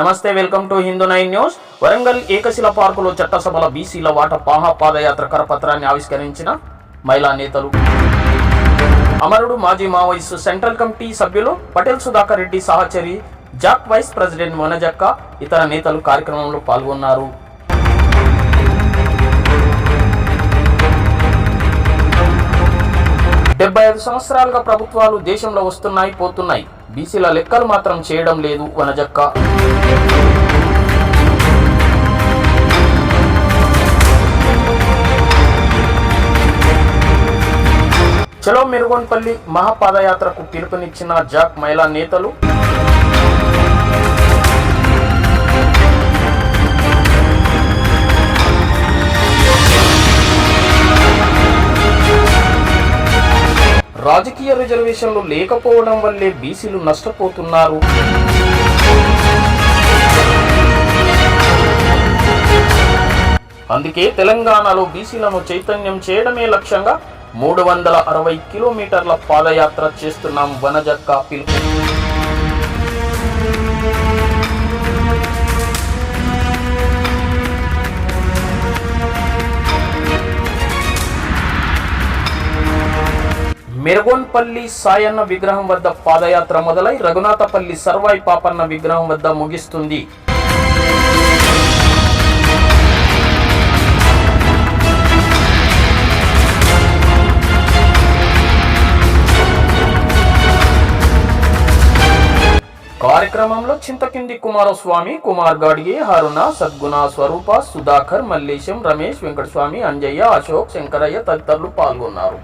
నమస్తే welcome to Hindu nine news. Warangal Ekashila పార్కులో చట్టసభల బీసీల వాట పాహా పాదయాత్ర కరపత్రాన్ని ఆవిష్కరించిన మహిళా నేతలు. అమరుడు మాజీ మావోయిస్టు సెంట్రల్ కమిటీ సభ్యులు పటేల్ సుధాకర్ రెడ్డి సహచరి జాక్ వైస్ ప్రెసిడెంట్ మొనజక్క ఇతర నేతలు కార్యక్రమంలో పాల్గొన్నారు. డెబ్బై ఐదు సంవత్సరాలుగా ప్రభుత్వాలు దేశంలో వస్తున్నాయి పోతున్నాయి. బీసీల లెక్కలు మాత్రం చేయడం లేదు వనజక్క. చలో మెరుగోన్పల్లి మహాపాదయాత్రకు పిలుపునిచ్చిన జాక్ మహిళా నేతలు రాజకీయ రిజర్వేషన్లు లేకపోవడం వల్లే బీసీలు నష్టపోతున్నారు. అందుకే తెలంగాణలో బీసీలను చైతన్యం చేయడమే లక్ష్యంగా మూడు వందల అరవై కిలోమీటర్ల పాదయాత్ర చేస్తున్నాం వనజక్క పిలుపు మెరగోన్పల్లి సాయన్న విగ్రహం వద్ద పాదయాత్ర మొదలై రఘునాథపల్లి సర్వాయి పాపన్న విగ్రహం వద్ద ముగిస్తుంది. కార్యక్రమంలో చింతకింది కుమారస్వామి కుమార్ గాడిగి హరుణ సద్గుణ స్వరూప సుధాకర్ మల్లేశం రమేష్ వెంకటస్వామి అంజయ్య అశోక్ శంకరయ్య తదితరులు పాల్గొన్నారు.